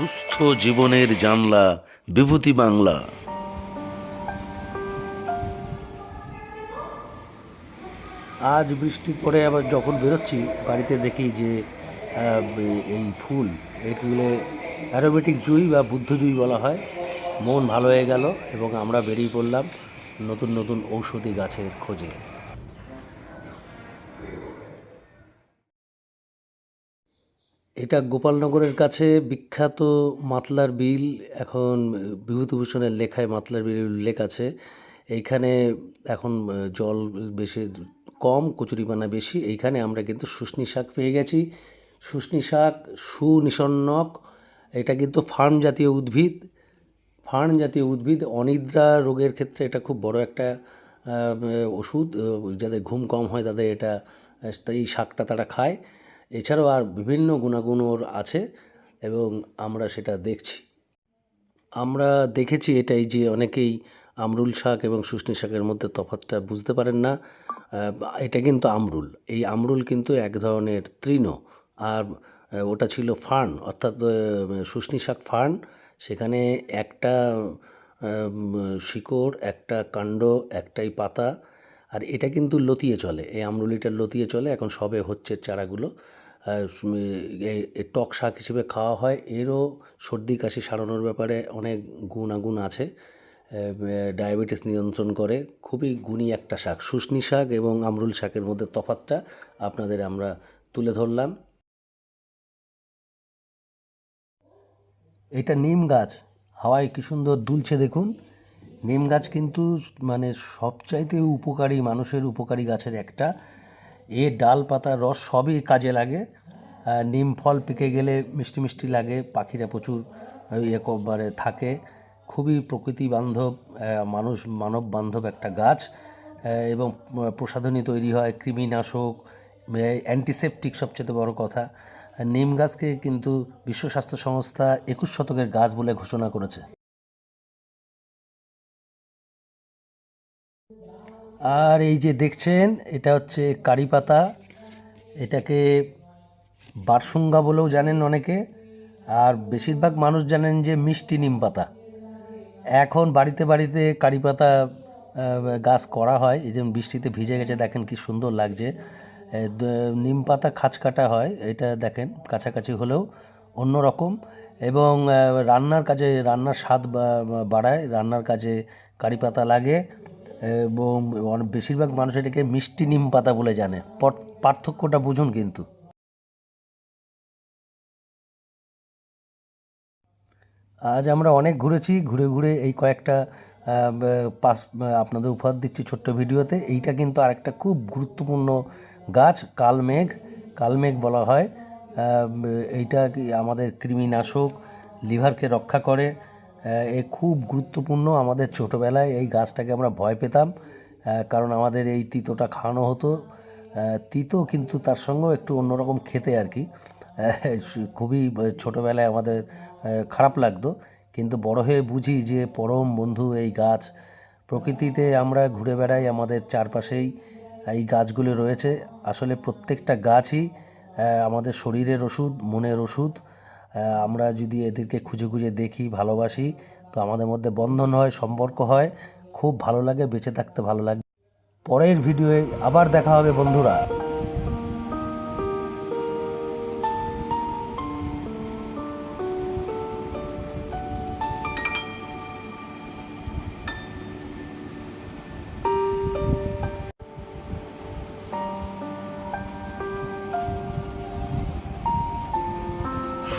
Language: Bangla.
সুস্থ জীবনের জানলা, বিভূতি বাংলা। আজ বৃষ্টি পরে আবার যখন বেরোচ্ছি, বাড়িতে দেখি যে এই ফুল, এগুলো অ্যারোমেটিক জুই বা বুদ্ধ জুই বলা হয়। মন ভালো হয়ে গেল এবং আমরা বেরিয়ে পড়লাম নতুন নতুন ঔষধি গাছের খোঁজে। এটা গোপালনগরের কাছে বিখ্যাত মাতলার বিল। এখন বিভূতিভূষণের লেখায় মাতলার বিলের উল্লেখ আছে। এইখানে এখন জল বেশি কম কচুরিপানা বেশি। এইখানে আমরা কিন্তু শুষ্নি শাক পেয়ে গেছি। শুষ্নি শাক সুনিসন্নক, এটা কিন্তু ফার্ম জাতীয় উদ্ভিদ। ফার্ন জাতীয় উদ্ভিদ, অনিদ্রা রোগের ক্ষেত্রে এটা খুব বড় একটা ওষুধ যাদের ঘুম কম হয় তাদের এটা, এই শাকটা তারা খায়। এছাড়াও আর বিভিন্ন গুণাগুণ ওর আছে এবং আমরা সেটা দেখছি। আমরা দেখেছি এটাই যে অনেকেই আমরুল শাক এবং শুষ্নি শাকের মধ্যে তফাৎটা বুঝতে পারেন না। এটা কিন্তু আমরুল। এই আমরুল কিন্তু এক ধরনের তৃণ। আর ওটা ছিল ফার্ন, অর্থাৎ শুষ্নি শাক ফার্ন। সেখানে একটা শিকড়, একটা কাণ্ড, একটাই পাতা। আর এটা কিন্তু লতিয়ে চলে। এই আমরুলিটা লতিয়ে চলে। এখন সবে হচ্ছে চারাগুলো। টক শাক হিসেবে খাওয়া হয়। এরও সর্দি কাশি সারানোর ব্যাপারে অনেক গুণাগুণ আছে। ডায়াবেটিস নিয়ন্ত্রণ করে। খুবই গুণী একটা শাক। শুষ্নি শাক এবং আমরুল শাকের মধ্যে তফাতটা আপনাদের আমরা তুলে ধরলাম। এটা নিম গাছ। হাওয়ায় কি সুন্দর দুলছে দেখুন। নিম গাছ কিন্তু মানে সবচাইতে উপকারী, মানুষের উপকারী গাছের একটা। এ ডাল পাতার রস সবই কাজে লাগে। নিম ফল পেকে গেলে মিষ্টি মিষ্টি লাগে, পাখিরা প্রচুর ইয়ে করে থাকে। খুবই প্রকৃতি বান্ধব মানুষ, মানব বান্ধব একটা গাছ এবং প্রসাধনী তৈরি হয় কৃমিনাশক অ্যান্টিসেপটিক সবচেয়ে বড় কথা। নিম গাছকে কিন্তু বিশ্ব স্বাস্থ্য সংস্থা একুশ শতকের গাছ বলে ঘোষণা করেছে। আর এই যে দেখছেন, এটা হচ্ছে কারি পাতা। এটাকে বারসুঙ্গা বলেও জানেন অনেকে। আর বেশিরভাগ মানুষ জানেন যে মিষ্টি নিম পাতা। এখন বাড়িতে বাড়িতে কারি পাতা গাছ করা হয়। এই যেমন বৃষ্টিতে ভিজে গেছে, দেখেন কি সুন্দর লাগছে। নিম পাতা খাঁচ কাটা হয়, এটা দেখেন কাছাকাছি হলেও অন্য রকম এবং রান্নার কাজে, রান্নার স্বাদ বাড়ায়। রান্নার কাজে কারি পাতা লাগে। এবং বেশিরভাগ মানুষ এটাকে মিষ্টি নিম পাতা বলে জানে। পর- পার্থক্যটা বুঝুন কিন্তু। আজ আমরা অনেক ঘুরেছি, ঘুরে ঘুরে এই কয়েকটা পাস, আপনাদের উপহার দিচ্ছি ছোট্ট ভিডিওতে। এইটা কিন্তু আরেকটা খুব গুরুত্বপূর্ণ গাছ, কালমেঘ। কালমেঘ বলা হয়। এইটা আমাদের কৃমিনাশক, লিভারকে রক্ষা করে। এ খুব গুরুত্বপূর্ণ আমাদের ছোটোবেলায় এই গাছটাকে আমরা ভয় পেতাম কারণ আমাদের এই তিতোটা খাওয়ানো হতো। তিতো কিন্তু তার সঙ্গেও একটু অন্যরকম খেতে আর কি। খুবই ছোটোবেলায় আমাদের খারাপ লাগতো, কিন্তু বড় হয়ে বুঝি যে পরম বন্ধু এই গাছ। প্রকৃতিতে আমরা ঘুরে বেড়াই আমাদের চারপাশেই এই গাছগুলো রয়েছে। আসলে প্রত্যেকটা গাছই আমাদের শরীরের ওষুধ, মনের ওষুধ আমরা যদি এদেরকে খুঁজে খুঁজে দেখি, ভালোবাসি, তো আমাদের মধ্যে বন্ধন হয়, সম্পর্ক হয়, খুব ভালো লাগে, বেঁচে থাকতে ভালো লাগে। পরের ভিডিওয়ে আবার দেখা হবে, বন্ধুরা।